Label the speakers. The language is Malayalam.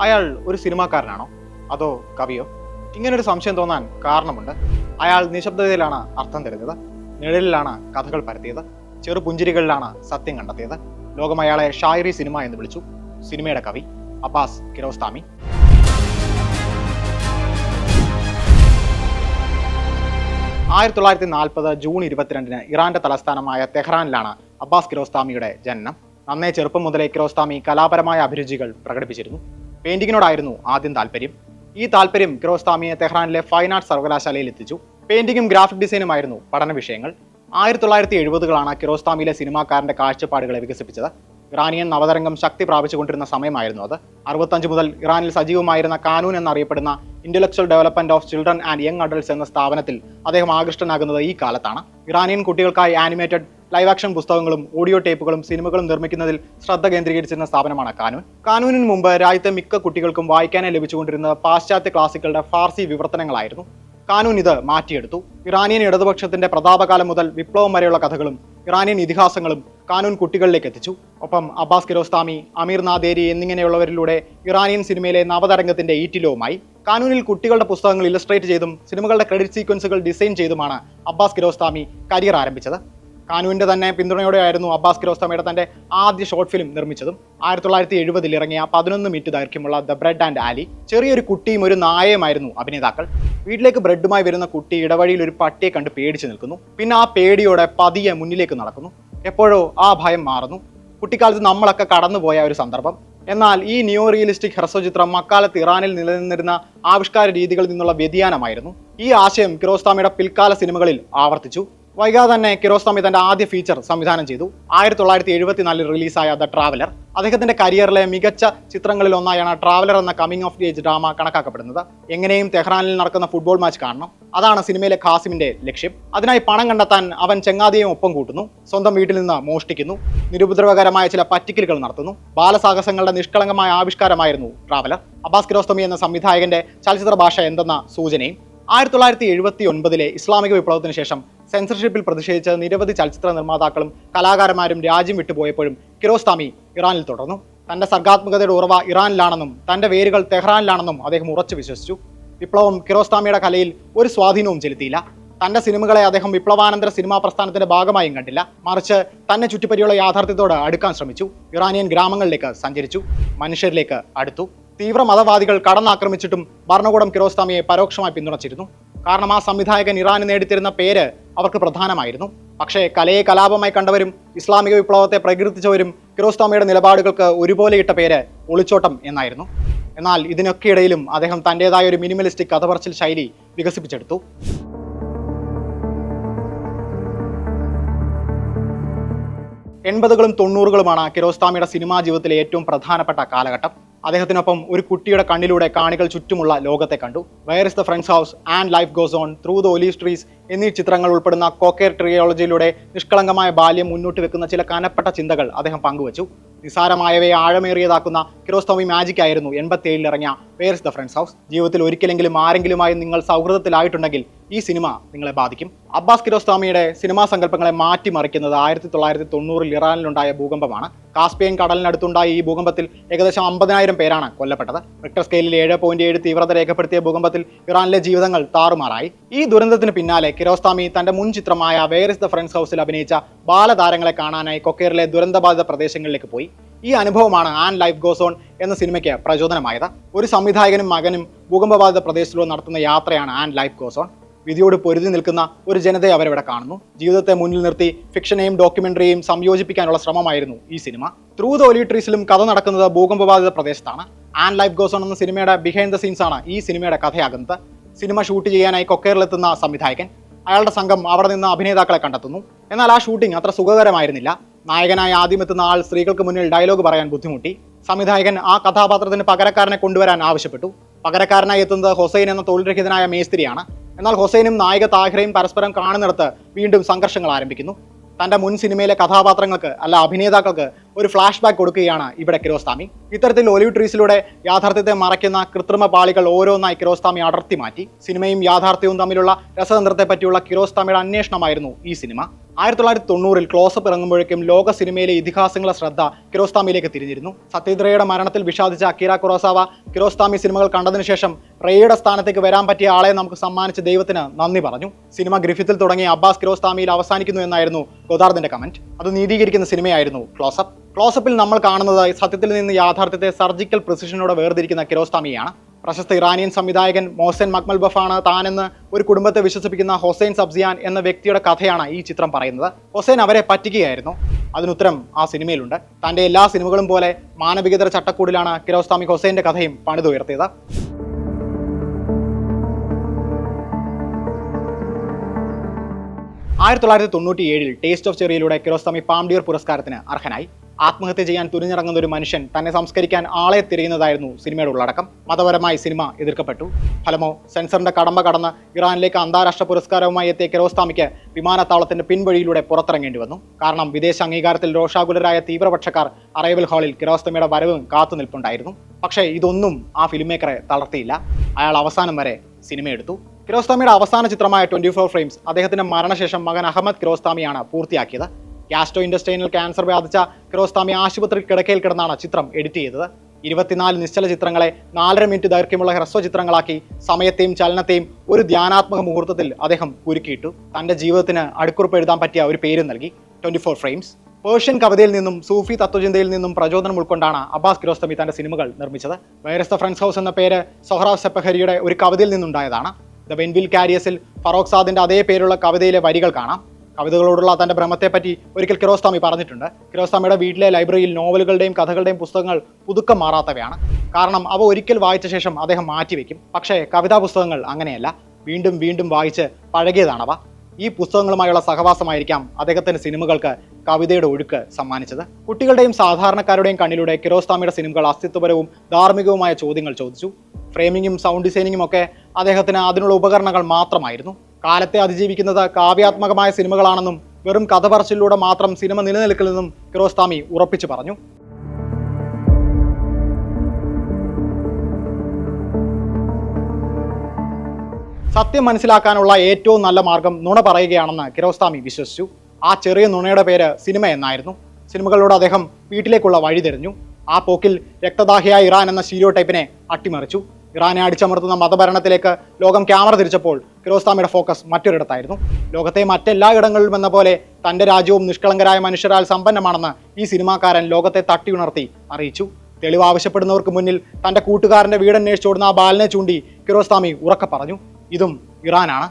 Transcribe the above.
Speaker 1: അയാൾ ഒരു സിനിമാക്കാരനാണോ? അതോ കവിയോ? ഇങ്ങനൊരു സംശയം തോന്നാൻ കാരണമുണ്ട്. അയാൾ നിശബ്ദതയിലാണ് അർത്ഥം തരുന്നത്. നിഴലിലാണ് കഥകൾ പരത്തിയത്. ചെറുപുഞ്ചിരികളിലാണ് സത്യം കണ്ടെത്തിയത്. ലോകം അയാളെ ഷായറി സിനിമ എന്ന് വിളിച്ചു. സിനിമയുടെ കവി അബ്ബാസ് കിരോസ്താമി. ആയിരത്തി തൊള്ളായിരത്തി നാൽപ്പത് ജൂൺ ഇരുപത്തിരണ്ടിന് ഇറാന്റെ തലസ്ഥാനമായ തെഹ്റാനിലാണ് അബ്ബാസ് കിരോസ്താമിയുടെ ജനനം. നന്നേ ചെറുപ്പം മുതലേ കിരോസ്താമി കലാപരമായ അഭിരുചികൾ പ്രകടിപ്പിച്ചിരുന്നു. പെയിന്റിങ്ങിനോടായിരുന്നു ആദ്യം താല്പര്യം. ഈ താല്പര്യം കിരോസ്താമിയെ തെഹ്റാനിലെ ഫൈൻ ആർട്സ് സർവകലാശാലയിൽ എത്തിച്ചു. പെയിന്റിങ്ങും ഗ്രാഫിക് ഡിസൈനുമായിരുന്നു പഠന വിഷയങ്ങൾ. ആയിരത്തി തൊള്ളായിരത്തി എഴുപതുകളാണ് കിറോസ്താമിയിലെ സിനിമാക്കാരന്റെ കാഴ്ചപ്പാടുകളെ വികസിപ്പിച്ചത്. ഇറാനിയൻ നവതരംഗം ശക്തി പ്രാപിച്ചുകൊണ്ടിരുന്ന സമയമായിരുന്നു അത്. അറുപത്തഞ്ച് മുതൽ ഇറാനിൽ സജീവമായിരുന്ന കാനൂൻ എന്നറിയപ്പെടുന്ന intellectual development of children and young adults എന്ന സ്ഥാപനത്തിൽ അദ്ദേഹം ആകൃഷ്ടനാകുന്നത് ഈ കാലത്താണ്. ഇറാനിയൻ കുട്ടികൾക്കായി ആനിമേറ്റഡ് ലൈവ് ആക്ഷൻ പുസ്തകങ്ങളും ഓഡിയോ ടേപ്പുകളും സിനിമകളും നിർമ്മിക്കുന്നതിൽ ശ്രദ്ധ കേന്ദ്രീകരിച്ചിരുന്ന സ്ഥാപനമാണ് കാനൂൻ. കാനൂനിന് മുമ്പ് രാജ്യത്തെ മിക്ക കുട്ടികൾക്കും വായിക്കാനായി ലഭിച്ചുകൊണ്ടിരുന്ന പാശ്ചാത്യ ക്ലാസിക്കുകളുടെ ഫാർസി വിവർത്തനങ്ങളായിരുന്നു. കാനൂൻ ഇത് മാറ്റിയെടുത്തു. ഇറാനിയൻ ഇടതുപക്ഷത്തിന്റെ പ്രതാപകാലം മുതൽ വിപ്ലവം വരെയുള്ള കഥകളും ഇറാനിയൻ ഇതിഹാസങ്ങളും കാനൂൻ കുട്ടികളിലേക്ക് എത്തിച്ചു. ഒപ്പം അബ്ബാസ് കിരോസ്താമി അമീർ നാദേരി എന്നിങ്ങനെയുള്ളവരിലൂടെ ഇറാനിയൻ സിനിമയിലെ നവതരംഗത്തിന്റെ ഈറ്റിലവുമായി. കാനൂനിൽ കുട്ടികളുടെ പുസ്തകങ്ങൾ ഇലസ്ട്രേറ്റ് ചെയ്തും സിനിമകളുടെ ക്രെഡിറ്റ് സീക്വൻസുകൾ ഡിസൈൻ ചെയ്തുമാണ് അബ്ബാസ് കിരോസ്താമി കരിയർ ആരംഭിച്ചത്. കാനുവിന്റെ തന്നെ പിന്തുണയോടെയായിരുന്നു അബ്ബാസ് കിരോസ്തമയുടെ തന്റെ ആദ്യ ഷോർട്ട് ഫിലിം നിർമ്മിച്ചതും. ആയിരത്തി തൊള്ളായിരത്തി എഴുപതിൽ ഇറങ്ങിയ പതിനൊന്ന് മിനിറ്റ് ദൈർഘ്യമുള്ള ദ ബ്രെഡ് ആൻഡ് ആലി ചെറിയൊരു കുട്ടിയും ഒരു നായയുമായിരുന്നു അഭിനേതാക്കൾ. വീട്ടിലേക്ക് ബ്രെഡുമായി വരുന്ന കുട്ടി ഇടവഴിയിൽ ഒരു പട്ടിയെ കണ്ട് പേടിച്ചു നിൽക്കുന്നു. പിന്നെ ആ പേടിയോടെ പതിയെ മുന്നിലേക്ക് നടക്കുന്നു. എപ്പോഴോ ആ ഭയം മാറുന്നു. കുട്ടിക്കാലത്ത് നമ്മളൊക്കെ കടന്നുപോയ ഒരു സന്ദർഭം. എന്നാൽ ഈ ന്യൂ റിയലിസ്റ്റിക് ഹ്രസ്വചിത്രം അക്കാലത്ത് ഇറാനിൽ നിലനിന്നിരുന്ന ആവിഷ്കാര രീതികളിൽ നിന്നുള്ള വ്യതിയാനമായിരുന്നു. ഈ ആശയം കിറോസ്താമിയുടെ പിൽക്കാല സിനിമകളിൽ ആവർത്തിച്ചു. വൈകാതെ തന്നെ കിറോസ്താമി തന്റെ ആദ്യ ഫീച്ചർ സംവിധാനം ചെയ്തു. ആയിരത്തി തൊള്ളായിരത്തി എഴുപത്തിനാലിൽ റിലീസായ ദ ട്രാവലർ അദ്ദേഹത്തിന്റെ കരിയറിലെ മികച്ച ചിത്രങ്ങളിൽ ഒന്നായാണ് ട്രാവലർ എന്ന കമ്മിങ് ഓഫ് ഏജ് ഡ്രാമ കണക്കാക്കപ്പെടുന്നത്. എങ്ങനെയും തെഹ്റാനിൽ നടക്കുന്ന ഫുട്ബോൾ മാച്ച് കാണണം. അതാണ് സിനിമയിലെ ഖാസിമിന്റെ ലക്ഷ്യം. അതിനായി പണം കണ്ടെത്താൻ അവൻ ചെങ്ങാതിയും ഒപ്പം കൂട്ടുന്നു. സ്വന്തം വീട്ടിൽ നിന്ന് മോഷ്ടിക്കുന്നു. നിരുപദ്രവകരമായ ചില പറ്റിക്കലുകൾ നടത്തുന്നു. ബാലസാഹസങ്ങളുടെ നിഷ്കളങ്കമായ ആവിഷ്കാരമായിരുന്നു ട്രാവലർ അബ്ബാസ് കിരോസ്തമി എന്ന സംവിധായകന്റെ ചലച്ചിത്ര ഭാഷ എന്തെന്ന സൂചനയും ആയിരത്തി തൊള്ളായിരത്തി എഴുപത്തി ഒൻപതിലെ ഇസ്ലാമിക വിപ്ലവത്തിന് ശേഷം സെൻസർഷിപ്പിൽ പ്രതിഷേധിച്ച് നിരവധി ചലച്ചിത്ര നിർമ്മാതാക്കളും കലാകാരന്മാരും രാജ്യം വിട്ടുപോയപ്പോഴും കിരോസ്താമി ഇറാനിൽ തുടർന്നു. തന്റെ സർഗാത്മകതയുടെ ഉറവ ഇറാനിലാണെന്നും തന്റെ വേരുകൾ തെഹ്റാനിലാണെന്നും അദ്ദേഹം ഉറച്ചു വിശ്വസിച്ചു. വിപ്ലവം കിരോസ്താമിയുടെ കലയിൽ ഒരു സ്വാധീനവും ചെലുത്തിയില്ല. തന്റെ സിനിമകളെ അദ്ദേഹം വിപ്ലവാനന്തര സിനിമാ പ്രസ്ഥാനത്തിന്റെ ഭാഗമായും കണ്ടില്ല. മറിച്ച് തന്നെ ചുറ്റിപ്പറ്റിയുള്ള യാഥാർത്ഥ്യത്തോട് അടുക്കാൻ ശ്രമിച്ചു. ഇറാനിയൻ ഗ്രാമങ്ങളിലേക്ക് സഞ്ചരിച്ചു. മനുഷ്യരിലേക്ക് അടുത്തു. തീവ്ര മതവാദികൾ കടന്നാക്രമിച്ചിട്ടും ഭരണകൂടം കിരോസ്താമിയെ പരോക്ഷമായി പിന്തുണച്ചിരുന്നു. കാരണം ആ സംവിധായകൻ ഇറാന് നേടിത്തരുന്ന പേര് അവർക്ക് പ്രധാനമായിരുന്നു. പക്ഷേ കലയെ കലാപമായി കണ്ടവരും ഇസ്ലാമിക വിപ്ലവത്തെ പ്രകീർത്തിച്ചവരും കിറോസ്തോമയുടെ നിലപാടുകൾക്ക് ഒരുപോലെ ഇട്ട പേര് ഒളിച്ചോട്ടം എന്നായിരുന്നു. എന്നാൽ ഇതിനൊക്കെ ഇടയിലും അദ്ദേഹം തന്റെതായ ഒരു മിനിമലിസ്റ്റിക് കഥപറച്ചിൽ ശൈലി വികസിപ്പിച്ചെടുത്തു. എൺപതുകളും തൊണ്ണൂറുകളുമാണ് കിരോസ്താമിയുടെ സിനിമാ ജീവിതത്തിലെ ഏറ്റവും പ്രധാനപ്പെട്ട കാലഘട്ടം. അദ്ദേഹത്തിനൊപ്പം ഒരു കുട്ടിയുടെ കണ്ണിലൂടെ കാണികൾ ചുറ്റുമുള്ള ലോകത്തെ കണ്ടു. Where is the friends house and life goes on through the olive trees എന്നീ ചിത്രങ്ങൾ ഉൾപ്പെടുന്ന കോക്കേർ ട്രിയോളജിയിലൂടെ നിഷ്കളങ്കമായ ബാല്യം മുന്നോട്ട് വെക്കുന്ന ചില കനപ്പെട്ട ചിന്തകൾ അദ്ദേഹം പങ്കുവച്ചു. നിസാരമായവയെ ആഴമേറിയതാക്കുന്ന കിറോസ്തോമി മാജിക് ആയിരുന്നു എൺപത്തി ഏഴിൽ ഇറങ്ങിയ where is the friends house ജീവിതത്തിൽ ഒരിക്കലെങ്കിലും ആരെങ്കിലുമായി നിങ്ങൾ സൗഹൃദത്തിലായിട്ടുണ്ടെങ്കിൽ ഈ സിനിമ നിങ്ങളെ ബാധിക്കും. അബ്ബാസ് കിരോസ്വാമിയുടെ സിനിമാ സങ്കല്പങ്ങളെ മാറ്റിമറിക്കുന്നത് ആയിരത്തി തൊള്ളായിരത്തി തൊണ്ണൂറിൽ ഇറാനിലുണ്ടായ ഭൂകമ്പമാണ്. കാസ്പിയൻ കടലിനടുത്തുണ്ടായ ഈ ഭൂകമ്പത്തിൽ ഏകദേശം അമ്പതിനായിരം പേരാണ് കൊല്ലപ്പെട്ടത്. റിക്ടർ സ്കെയിലിൽ ഏഴ് പോയിന്റ് ഏഴ് തീവ്രത രേഖപ്പെടുത്തിയ ഭൂകമ്പത്തിൽ ഇറാനിലെ ജീവിതങ്ങൾ താറുമാറായി. ഈ ദുരന്തത്തിന് പിന്നാലെ കിരോസ്താമി തന്റെ മുൻ ചിത്രമായ വേർ ഇസ് ദ ഫ്രണ്ട്സ് ഹൗസിൽ അഭിനയിച്ച ബാലതാരങ്ങളെ കാണാനായി കൊക്കേറിലെ ദുരന്തബാധിത പ്രദേശങ്ങളിലേക്ക് പോയി. ഈ അനുഭവമാണ് ആൻ ലൈഫ് ഗോസ് ഓൺ എന്ന സിനിമയ്ക്ക് പ്രചോദനമായത്. ഒരു സംവിധായകനും മകനും ഭൂകമ്പബാധിത പ്രദേശത്തിലൂടെ നടത്തുന്ന യാത്രയാണ് ആൻ ലൈഫ് ഗോസ് ഓൺ. വിധിയോട് പൊരുതി നിൽക്കുന്ന ഒരു ജനതയെ അവരവിടെ കാണുന്നു. ജീവിതത്തെ മുന്നിൽ നിർത്തി ഫിക്ഷനെയും ഡോക്യുമെന്ററിയും സംയോജിപ്പിക്കാനുള്ള ശ്രമമായിരുന്നു ഈ സിനിമ. ത്രൂ ദ ഒലി ട്രീസിലും കഥ നടക്കുന്നത് ഭൂകമ്പബാധിത പ്രദേശത്താണ്. ആൻഡ് ലൈഫ് ഗോസോൺ എന്ന സിനിമയുടെ ബിഹൈൻഡ് ദ സീൻസ് ആണ് ഈ സിനിമയുടെ കഥയാകുന്നത്. സിനിമ ഷൂട്ട് ചെയ്യാനായി കൊക്കേറിലെത്തുന്ന സംവിധായകൻ അയാളുടെ സംഘം അവിടെ നിന്ന് അഭിനേതാക്കളെ കണ്ടെത്തുന്നു. എന്നാൽ ആ ഷൂട്ടിംഗ് അത്ര സുഖകരമായിരുന്നില്ല. നായകനായ ആദ്യം എത്തുന്ന ആൾ സ്ത്രീകൾക്ക് മുന്നിൽ ഡയലോഗ് പറയാൻ ബുദ്ധിമുട്ടി. സംവിധായകൻ ആ കഥാപാത്രത്തിന് പകരക്കാരനെ കൊണ്ടുവരാൻ ആവശ്യപ്പെട്ടു. പകരക്കാരനായി എത്തുന്നത് ഹൊസൈൻ എന്ന തൊഴിൽരഹിതനായ മേസ്ത്രിയാണ്. എന്നാൽ ഹുസൈനും നായിക താഹിറയും പരസ്പരം കാണുന്നിടത്ത് വീണ്ടും സംഘർഷങ്ങൾ ആരംഭിക്കുന്നു. തന്റെ മുൻ സിനിമയിലെ കഥാപാത്രങ്ങൾക്ക് അല്ല അഭിനേതാക്കൾക്ക് ഒരു ഫ്ലാഷ് ബാക്ക് കൊടുക്കുകയാണ് ഇവിടെ കിരോസ്താമി. ഇത്തരത്തിൽ ഒലിവ് ട്രീസിലൂടെ യാഥാർത്ഥ്യത്തെ മറയ്ക്കുന്ന കൃത്രിമ പാളികൾ ഓരോന്നായി കിരോസ്താമി അടർത്തി മാറ്റി. സിനിമയും യാഥാർത്ഥ്യവും തമ്മിലുള്ള രസതന്ത്രത്തെ പറ്റിയുള്ള കിരോസ്താമിയുടെ അന്വേഷണമായിരുന്നു ഈ സിനിമ. ആയിരത്തി തൊള്ളായിരത്തി തൊണ്ണൂറിൽ ക്ലോസപ്പ് ഇറങ്ങുമ്പോഴേക്കും ലോക സിനിമയിലെ ഇതിഹാസങ്ങളെ ശ്രദ്ധ കിരോസ്താമിയിലേക്ക് തിരിഞ്ഞിരുന്നു. സത്യദ്രയുടെ മരണത്തിൽ വിഷാദിച്ച അക്കീര കുറോസാവ കിരോസ്താമി സിനിമകൾ കണ്ടതിന് ശേഷം റേയുടെ സ്ഥാനത്തേക്ക് വരാൻ പറ്റിയ ആളെ നമുക്ക് സമ്മാനിച്ച ദൈവത്തിന് നന്ദി പറഞ്ഞു. സിനിമ ഗ്രിഫിത്തിൽ തുടങ്ങി അബ്ബാസ് കിരോസ്താമിയിൽ അവസാനിക്കുന്നു എന്നായിരുന്നു ഗോദാർദിന്റെ കമന്റ് അത് നീതീകരിക്കുന്ന സിനിമയായിരുന്നു ക്ലോസപ്പ് ക്ലോസപ്പിൽ നമ്മൾ കാണുന്നത് സത്യത്തിൽ നിന്ന് യാഥാർത്ഥ്യത്തെ സർജിക്കൽ പ്രിസിഷനോടെ വേർതിരിക്കുന്ന കിരോസ്താമിയാണ്. പ്രശസ്ത ഇറാനിയൻ സംവിധായകൻ മോഹ്സൻ മക്മൽ ബഫാണ് താനെന്ന് ഒരു കുടുംബത്തെ വിശ്വസിപ്പിക്കുന്ന ഹൊസൈൻ സബ്സിയാൻ എന്ന വ്യക്തിയുടെ കഥയാണ് ഈ ചിത്രം പറയുന്നത്. ഹൊസൈൻ അവരെ പറ്റിക്കുകയായിരുന്നു. അതിനുത്തരം ആ സിനിമയിലുണ്ട്. തന്റെ എല്ലാ സിനിമകളും പോലെ മാനവികതര ചട്ടക്കൂടിലാണ് കിരോസ്താമി ഹൊസൈന്റെ കഥയും പണിതുയർത്തിയത്. ആയിരത്തി തൊള്ളായിരത്തി തൊണ്ണൂറ്റി ഏഴിൽ ടേസ്റ്റ് ഓഫ് ചെറിയിലൂടെ കിരോസ്താമി പാംഡിയർ പുരസ്കാരത്തിന് അർഹനായി. ആത്മഹത്യ ചെയ്യാൻ തുനിഞ്ഞിറങ്ങുന്ന ഒരു മനുഷ്യൻ തന്നെ സംസ്കരിക്കാൻ ആളെ തിരയുന്നതായിരുന്നു സിനിമയുടെ ഉള്ളടക്കം. മതപരമായി സിനിമ എതിർക്കപ്പെട്ടു. ഫലമോ സെൻസറിന്റെ കടമ്പ കടന്ന് ഇറാനിലേക്ക് അന്താരാഷ്ട്ര പുരസ്കാരവുമായി എത്തിയ കിരോസ്താമിക്ക് വിമാനത്താവളത്തിന്റെ പിൻവഴിയിലൂടെ പുറത്തിറങ്ങേണ്ടി വന്നു. കാരണം വിദേശ അംഗീകാരത്തിൽ രോഷാകുലരായ തീവ്രപക്ഷക്കാർ അറൈവൽ ഹാളിൽ കിരോസ്തമയുടെ വരവും കാത്തു നിൽപ്പുണ്ടായിരുന്നു. പക്ഷേ ഇതൊന്നും ആ ഫിലിം മേക്കറെ തളർത്തിയില്ല. അയാൾ അവസാനം വരെ സിനിമയെടുത്തു കിരോസ്താമിയുടെ അവസാന ചിത്രമായ ട്വന്റി ഫോർ ഫ്രെയിംസ് അദ്ദേഹത്തിന്റെ മരണശേഷം മകൻ അഹമ്മദ് കിരോസ്താമിയാണ് പൂർത്തിയാക്കിയത്. ഗ്യാസ്ട്രോ ഇൻഡസ്ട്രൈനൽ ക്യാൻസർ ബാധിച്ച ക്രോസ്താമി ആശുപത്രി കിടക്കയിൽ കിടന്നാണ് ചിത്രം എഡിറ്റ് ചെയ്തത്. ഇരുപത്തിനാല് നിശ്ചല ചിത്രങ്ങളെ നാലര മിനിറ്റ് ദൈർഘ്യമുള്ള ഹ്രസ്വ ചിത്രങ്ങളാക്കി സമയത്തെയും ചലനത്തെയും ഒരു ധ്യാനാത്മക മുഹൂർത്തത്തിൽ അദ്ദേഹം കുരുക്കിയിട്ടു. തന്റെ ജീവിതത്തിന് അടുക്കുറിപ്പ് എഴുതാൻ പറ്റിയ ഒരു പേരും നൽകി. Twenty four frames. പേർഷ്യൻ കവിതയിൽ നിന്നും സൂഫി തത്വചിന്തയിൽ നിന്നും പ്രചോദനം ഉൾക്കൊണ്ടാണ് അബ്ബാസ് കിരോസ്തമി തന്റെ സിനിമകൾ നിർമ്മിച്ചത്. വൈറസ് ദ ഫ്രണ്ട്സ് ഹൗസ് എന്ന പേര് സൊഹ്റാവ് സെപ്പഹരിയുടെ ഒരു കവിതയിൽ നിന്നുണ്ടായതാണ്. ദ വെൻവിൽ കാരിയസിൽ ഫറോഖ് സാദിന്റെ അതേ പേരുള്ള കവിതയിലെ വരികൾ കാണാം. കവിതകളോടുള്ള തന്റെ ഭ്രമത്തെപ്പറ്റി ഒരിക്കൽ കിരോസ്താമി പറഞ്ഞിട്ടുണ്ട്. കിരോസ്താമിയുടെ വീട്ടിലെ ലൈബ്രറിയിൽ നോവലുകളുടെയും കഥകളുടെയും പുസ്തകങ്ങൾ പുതുക്കം മാറാത്തവയാണ്. കാരണം അവ ഒരിക്കൽ വായിച്ച ശേഷം അദ്ദേഹം മാറ്റിവെക്കും. പക്ഷേ കവിതാ പുസ്തകങ്ങൾ അങ്ങനെയല്ല. വീണ്ടും വീണ്ടും വായിച്ച് പഴകിയതാണവ. ഈ പുസ്തകങ്ങളുമായുള്ള സഹവാസമായിരിക്കാം അദ്ദേഹത്തിന്റെ സിനിമകൾക്ക് കവിതയുടെ ഒഴുക്ക് സമ്മാനിച്ചത്. കുട്ടികളുടെയും സാധാരണക്കാരുടെയും കണ്ണിലൂടെ കിരോസ്താമിയുടെ സിനിമകൾ അസ്തിത്വപരവും ധാർമ്മികവുമായ ചോദ്യങ്ങൾ ചോദിച്ചു. ഫ്രെയിമിങ്ങും സൗണ്ട് ഡിസൈനിങ്ങും ഒക്കെ അദ്ദേഹത്തിന് അതിനുള്ള ഉപകരണങ്ങൾ മാത്രമായിരുന്നു. കാലത്തെ അതിജീവിക്കുന്നത് കാവ്യാത്മകമായ സിനിമകളാണെന്നും വെറും കഥ പറച്ചിലൂടെ മാത്രം സിനിമ നിലനിൽക്കില്ലെന്നും കിറോസ്താമി ഉറപ്പിച്ചു പറഞ്ഞു. സത്യം മനസ്സിലാക്കാനുള്ള ഏറ്റവും നല്ല മാർഗം നുണ പറയുകയാണെന്ന് കിരോസ്താമി വിശ്വസിച്ചു. ആ ചെറിയ നുണയുടെ പേര് സിനിമ എന്നായിരുന്നു. സിനിമകളിലൂടെ അദ്ദേഹം വീട്ടിലേക്കുള്ള വഴി തിരഞ്ഞു. ആ പോക്കിൽ രക്തദാഹിയായ ഇറാൻ എന്ന സ്റ്റീരിയോ ടൈപ്പിനെ അട്ടിമറിച്ചു. ഇറാനെ അടിച്ചമർത്തുന്ന മതഭരണത്തിലേക്ക് ലോകം ക്യാമറ തിരിച്ചപ്പോൾ കിരോസ്താമിയുടെ ഫോക്കസ് മറ്റൊരിടത്തായിരുന്നു. ലോകത്തെ മറ്റെല്ലാ ഇടങ്ങളിലും എന്ന പോലെ തന്റെ രാജ്യവും നിഷ്കളങ്കരായ മനുഷ്യരാൽ സമ്പന്നമാണെന്ന് ഈ സിനിമാക്കാരൻ ലോകത്തെ തട്ടിയുണർത്തി അറിയിച്ചു. തെളിവ് ആവശ്യപ്പെടുന്നവർക്ക് മുന്നിൽ തന്റെ കൂട്ടുകാരന്റെ വീടന്വേഷിച്ചോടുന്ന ആ ബാലിനെ ചൂണ്ടി കിരോസ്താമി ഉറക്കെ പറഞ്ഞു ഇതും ഇറാനാണ്.